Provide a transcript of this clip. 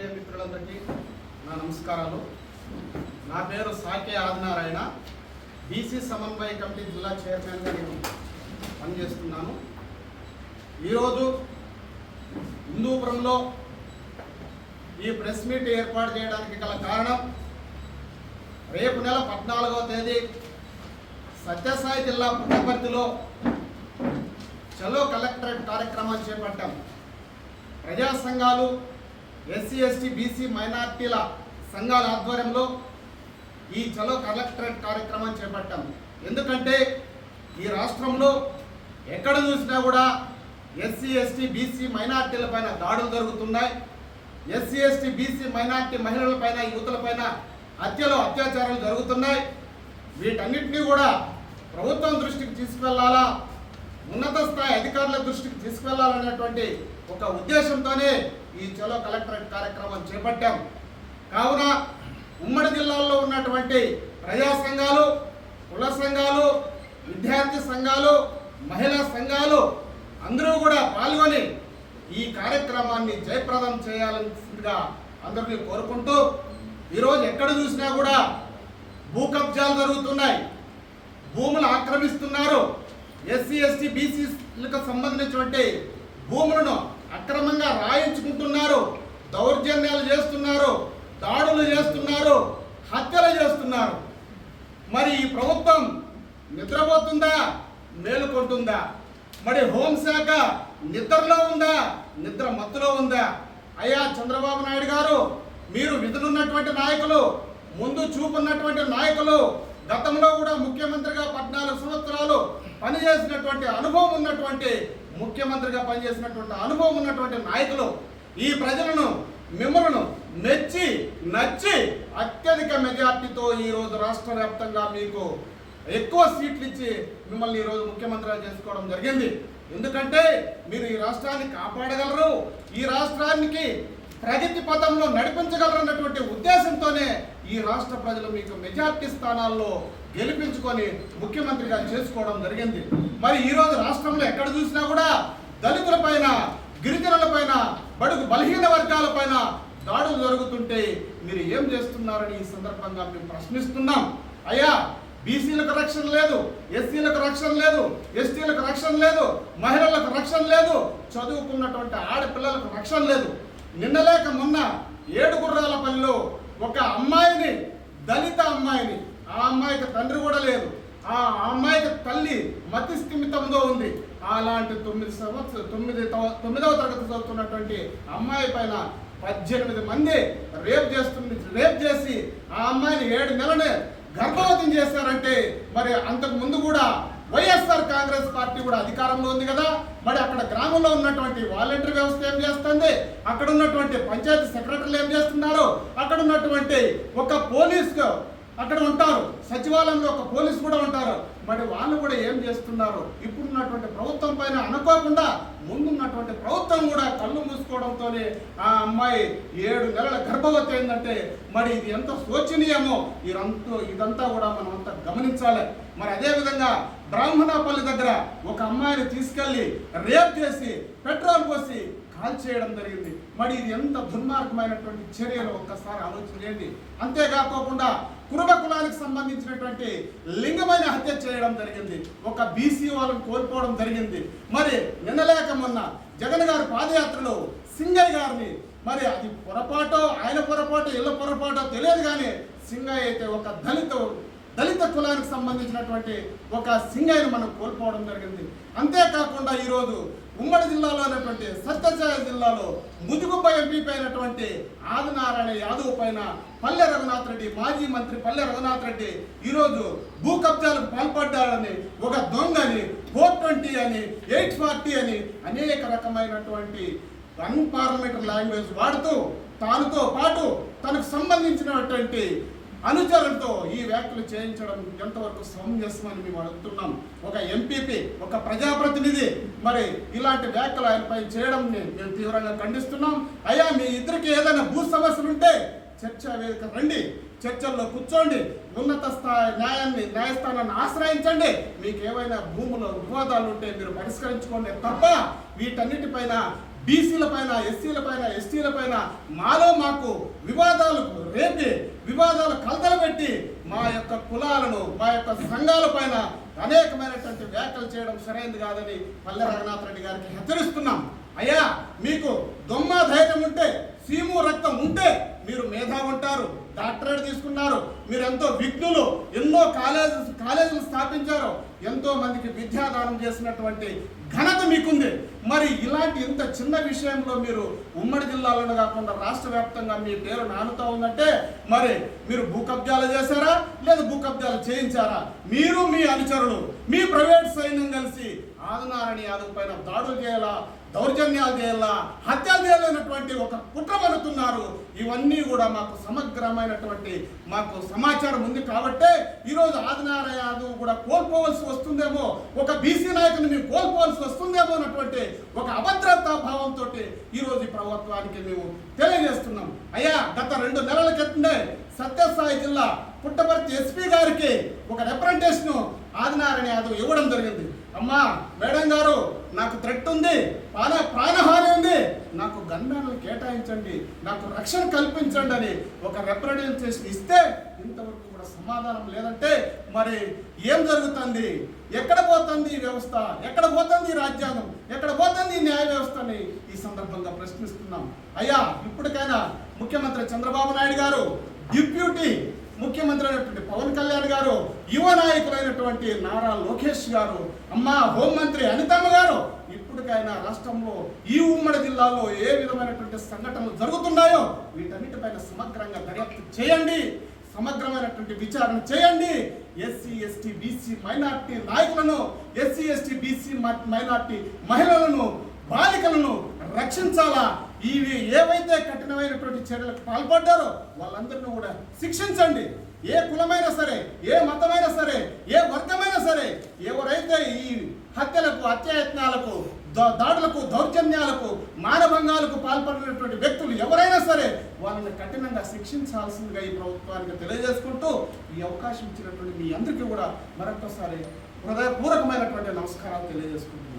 మిత్రులందరికీ నా నమస్కారాలు. నా పేరు సాకే ఆదినారాయణ. బీసీ సమన్వయ కమిటీ జిల్లా చైర్మన్గా నేను పనిచేస్తున్నాను. ఈరోజు హిందూపురంలో ఈ ప్రెస్ మీట్ ఏర్పాటు చేయడానికి గల కారణం రేపు నెల పద్నాలుగవ తేదీ సత్యసాయి జిల్లా పుట్టపర్తిలో చలో కలెక్టరేట్ కార్యక్రమాన్ని చేపట్టాం. ప్రజా సంఘాలు ఎస్సీ ఎస్టీ బీసీ మైనార్టీల సంఘాల ఆధ్వర్యంలో ఈ చలో కలెక్టరేట్ కార్యక్రమం చేపట్టాం. ఎందుకంటే ఈ రాష్ట్రంలో ఎక్కడ చూసినా కూడా ఎస్సీ ఎస్టీ బీసీ మైనార్టీల పైన దాడులు జరుగుతున్నాయి. ఎస్సీ ఎస్టీ బీసీ మైనార్టీ మహిళల పైన హత్యలు అత్యాచారాలు జరుగుతున్నాయి. వీటన్నిటినీ కూడా ప్రభుత్వం దృష్టికి తీసుకువెళ్ళాలా ఉన్నత స్థాయి అధికారుల దృష్టికి తీసుకువెళ్ళాలనేటువంటి ఒక ఉద్దేశంతోనే ఈ చలో కలెక్టరేట్ కార్యక్రమం చేపట్టాం. కావున ఉమ్మడి జిల్లాల్లో ఉన్నటువంటి ప్రజా సంఘాలు కుల సంఘాలు విద్యార్థి సంఘాలు మహిళా సంఘాలు అందరూ కూడా పాల్గొని ఈ కార్యక్రమాన్ని జయప్రదం చేయాల్సిందిగా అందరినీ కోరుకుంటూ ఈరోజు ఎక్కడ చూసినా కూడా భూ కబ్జాలు జరుగుతున్నాయి. భూములు ఆక్రమిస్తున్నారు. ఎస్సీ ఎస్టీ బీసీలకు సంబంధించినటువంటి భూములను అక్రమంగా రాయించుకుంటున్నారు దౌర్జన్యాలు చేస్తున్నారు దాడులు చేస్తున్నారు హత్యలు చేస్తున్నారు. మరి ఈ ప్రభుత్వం నిద్రపోతుందా? మేలుకుంటుందా? మరి హోంశాఖ నిద్రలో ఉందా? నిద్ర మత్తులో ఉందా? అయ్యా చంద్రబాబు నాయుడు గారు మీరు విధులున్నటువంటి నాయకులు ముందు చూపున్నటువంటి నాయకులు గతంలో కూడా ముఖ్యమంత్రిగా పనిచేసినటువంటి అనుభవం ఉన్నటువంటి ముఖ్యమంత్రిగా పనిచేసినటువంటి అనుభవం ఉన్నటువంటి నాయకులు ఈ ప్రజలను మిమ్మలను మెచ్చి నచ్చి అత్యధిక మెజార్టీతో ఈరోజు రాష్ట్ర వ్యాప్తంగా మీకు ఎక్కువ సీట్లు ఇచ్చి మిమ్మల్ని ఈరోజు ముఖ్యమంత్రిగా చేసుకోవడం జరిగింది. ఎందుకంటే మీరు ఈ రాష్ట్రాన్ని కాపాడగలరు. ఈ రాష్ట్రానికి ప్రగతి పథంలో నడిపించగలరు అన్నటువంటి ఉద్దేశంతోనే ఈ రాష్ట్ర ప్రజలు మీకు మెజార్టీ స్థానాల్లో గెలిపించుకొని ముఖ్యమంత్రిగా చేసుకోవడం జరిగింది. మరి ఈరోజు రాష్ట్రంలో ఎక్కడ చూసినా కూడా దళితుల పైన గిరిజనుల పైన బడుగు బలహీన వర్గాల పైన దాడులు జరుగుతుంటే మీరు ఏం చేస్తున్నారని ఈ సందర్భంగా మేము ప్రశ్నిస్తున్నాం. అయ్యా బీసీలకు రక్షణ లేదు ఎస్సీలకు రక్షణ లేదు ఎస్టీలకు రక్షణ లేదు మహిళలకు రక్షణ లేదు చదువుకున్నటువంటి ఆడపిల్లలకు రక్షణ లేదు. నిన్నలేక మొన్న ఏడుగుర్రాలపల్లిలో ఒక అమ్మాయిని దళిత అమ్మాయిని ఆ అమ్మాయికి తండ్రి కూడా లేదు ఆ అమ్మాయికి తల్లి మతి స్థిమితంతో ఉంది. అలాంటి తొమ్మిది సంవత్సరం తొమ్మిది తవ- తొమ్మిదవ తరగతి చదువుతున్నటువంటి అమ్మాయి పైన పద్దెనిమిది మంది రేప్ చేస్తుంది రేప్ చేసి ఆ అమ్మాయిని ఏడు నెలనే గర్భవతం చేశారంటే మరి అంతకు ముందు కూడా వైఎస్ఆర్ కాంగ్రెస్ పార్టీ కూడా అధికారంలో ఉంది కదా. మరి అక్కడ గ్రామంలో ఉన్నటువంటి వాలంటీర్ వ్యవస్థ ఏం చేస్తుంది? అక్కడ ఉన్నటువంటి పంచాయతీ సెక్రటరీలు ఏం చేస్తున్నారు? అక్కడ ఉన్నటువంటి ఒక పోలీసు అక్కడ ఉంటారు. సచివాలయంలో ఒక పోలీస్ కూడా ఉంటారు. మరి వాళ్ళు కూడా ఏం చేస్తున్నారు? ఇప్పుడున్నటువంటి ప్రభుత్వం పైన అనుకోకుండా ముందున్నటువంటి ప్రభుత్వం కూడా కళ్ళు మూసుకోవడంతోనే ఆ అమ్మాయి ఏడు నెలల గర్భవతి అయిందంటే మరి ఇది ఎంత శోచనీయమో? ఇదంతా ఇదంతా కూడా మనం అంతా గమనించాలి. మరి అదే విధంగా బ్రాహ్మణపల్లి దగ్గర ఒక అమ్మాయిని తీసుకెళ్ళి రేప్ చేసి పెట్రోల్ పోసి కాల్ చేయడం జరిగింది. మరి ఇది ఎంత దుర్మార్గమైనటువంటి చర్యలు? ఒక్కసారి ఆలోచన చేయండి. అంతేకాకోకుండా కురుబ కులానికి సంబంధించినటువంటి లింగమైన హత్య చేయడం జరిగింది. ఒక బీసీ వాళ్ళని కోల్పోవడం జరిగింది. మరి నిన్నలేక మొన్న జగన్ గారి పాదయాత్రలో సింగయ్య గారిని మరి అది పొరపాటో ఆయన పొరపాటో ఇళ్ళ పొరపాటో తెలియదు కానీ సింగయ్య అయితే ఒక దళిత దళిత కులానికి సంబంధించినటువంటి ఒక సింగాయిని మనం కోల్పోవడం జరిగింది. అంతేకాకుండా ఈరోజు ఉమ్మడి జిల్లాలో ఉన్నటువంటి సత్యసాయి జిల్లాలో ముదుగుబ్బ ఎంపీపై అయినటువంటి ఆదినారాయణ యాదవ్ పైన పల్లె రఘునాథ్ రెడ్డి మాజీ మంత్రి పల్లె రఘునాథ్ రెడ్డి ఈరోజు భూ కబ్జాలకు పాల్పడ్డాడని ఒక దొంగని ఫోర్ ట్వంటీ అని ఎయిట్ ఫార్టీ అని అనేక రకమైనటువంటి అన్పార్లమెంటరీ లాంగ్వేజ్ వాడుతూ తానుతో పాటు తనకు సంబంధించినటువంటి అనుచరులతో ఈ వ్యాఖ్యలు చేయించడం ఎంతవరకు సమంజసమని మేము అడుగుతున్నాం. ఒక ఎంపీపీ ఒక ప్రజాప్రతినిధి మరి ఇలాంటి వ్యాఖ్యలు ఆయనపై చేయడం మేము తీవ్రంగా ఖండిస్తున్నాం. అయ్యా మీ ఇద్దరికి ఏదైనా భూ సమస్యలు ఉంటే చర్చా వేదిక రండి చర్చల్లో కూర్చోండి ఉన్నత స్థాయి న్యాయాన్ని న్యాయస్థానాన్ని ఆశ్రయించండి. మీకు ఏవైనా భూములు వివాదాలు ఉంటే మీరు పరిష్కరించుకోండి తప్ప వీటన్నిటిపైన బీసీల పైన ఎస్సీల పైన ఎస్టీల పైన మాలో మాకు వివాదాలు రేపి వివాదాలు కలతలు పెట్టి మా యొక్క కులాలను మా యొక్క సంఘాల పైన అనేకమైనటువంటి వ్యాఖ్యలు చేయడం సరైనది కాదని పల్లె రఘునాథ్ రెడ్డి గారికి హెచ్చరిస్తున్నాం. అయ్యా మీకు దొమ్మ ధైర్యం ఉంటే సీము రక్తం ఉంటే మీరు మేధావి ఉంటారు డాక్టరేట్ తీసుకున్నారు. మీరు ఎంతో విఘ్నులు ఎన్నో కాలేజ్ కాలేజీలు స్థాపించారు ఎంతో మందికి విద్యాదానం చేసినటువంటి ఘనత మీకుంది. మరి ఇలాంటి ఇంత చిన్న విషయంలో మీరు ఉమ్మడి జిల్లాలోనే కాకుండా రాష్ట్ర వ్యాప్తంగా మీ పేరు నానుతా ఉందంటే మరి మీరు భూ కబ్జాలు చేశారా లేదా భూ కబ్జాలు చేయించారా? మీరు మీ అనుచరులు మీ ప్రైవేట్ సైన్యం కలిసి ఆదినారాయణ యాదవ్ పైన దాడులు చేయాలా? దౌర్జన్యాలు చేయాలా హత్యలు చేయాలన్నటువంటి ఒక కుట్ర పడుతున్నారు ఇవన్నీ కూడా మాకు సమగ్రమైనటువంటి మాకు సమాచారం ఉంది కాబట్టే ఈరోజు ఆదినారాయణ యాదవ్ కూడా కోల్పోవలసి వస్తుందేమో ఒక బీసీ నాయకుని మేము కోల్పోవలసి వస్తుందేమో అన్నటువంటి ఒక అభద్రతా భావంతో ఈరోజు ఈ ప్రభుత్వానికి మేము తెలియజేస్తున్నాం. అయ్యా గత రెండు నెలల క్రితమే సత్యసాయి జిల్లా పుట్టపర్తి ఎస్పీ గారికి ఒక రిప్రజెంటేషన్ ఆదినారాయణ యాదవ్ ఇవ్వడం జరిగింది. అమ్మా మేడం గారు నాకు థ్రెట్ ఉంది ప్రాణ ప్రాణహాని ఉంది. నాకు గన్మ్యాన్లు కేటాయించండి నాకు రక్షణ కల్పించండి అని ఒక రిప్రజెంటేషన్ ఇస్తే ఇంతవరకు కూడా సమాధానం లేదంటే మరి ఏం జరుగుతుంది? ఎక్కడ పోతుంది ఈ వ్యవస్థ? ఎక్కడ పోతుంది ఈ రాజ్యాంగం? ఎక్కడ పోతుంది ఈ న్యాయ వ్యవస్థని ఈ సందర్భంగా ప్రశ్నిస్తున్నాం. అయ్యా ఇప్పటికైనా ముఖ్యమంత్రి చంద్రబాబు నాయుడు గారు డిప్యూటీ ముఖ్యమంత్రి అయినటువంటి పవన్ కళ్యాణ్ గారు యువ నాయకులైనటువంటి నారా లోకేష్ గారు అమ్మ హోంమంత్రి అనితమ్మ గారు ఇప్పటికైనా రాష్ట్రంలో ఈ ఉమ్మడి జిల్లాలో ఏ విధమైనటువంటి సంఘటనలు జరుగుతున్నాయో వీటన్నిటిపైన సమగ్రంగా దర్యాప్తు చేయండి. సమగ్రమైనటువంటి విచారణ చేయండి. ఎస్సీ ఎస్టీ బీసీ మైనార్టీ నాయకులను ఎస్సీ ఎస్టీ బీసీ మైనార్టీ మహిళలను బాలికలను రక్షించాలా? ఇవి ఏవైతే కఠినమైనటువంటి చర్యలకు పాల్పడ్డారో వాళ్ళందరినీ కూడా శిక్షించండి. ఏ కులమైనా సరే ఏ మతమైనా సరే ఏ వర్గమైనా సరే ఎవరైతే ఈ హత్యలకు అత్యాయత్నాలకు దా- దాడులకు దౌర్జన్యాలకు మానభంగాలకు పాల్పడినటువంటి వ్యక్తులు ఎవరైనా సరే వాళ్ళని కఠినంగా శిక్షించాల్సిందిగా ఈ ప్రభుత్వానికి తెలియజేసుకుంటూ ఈ అవకాశం ఇచ్చినటువంటి మీ అందరికీ కూడా మరొకసారి హృదయపూర్వకమైనటువంటి నమస్కారాలు తెలియజేసుకుంటున్నాను.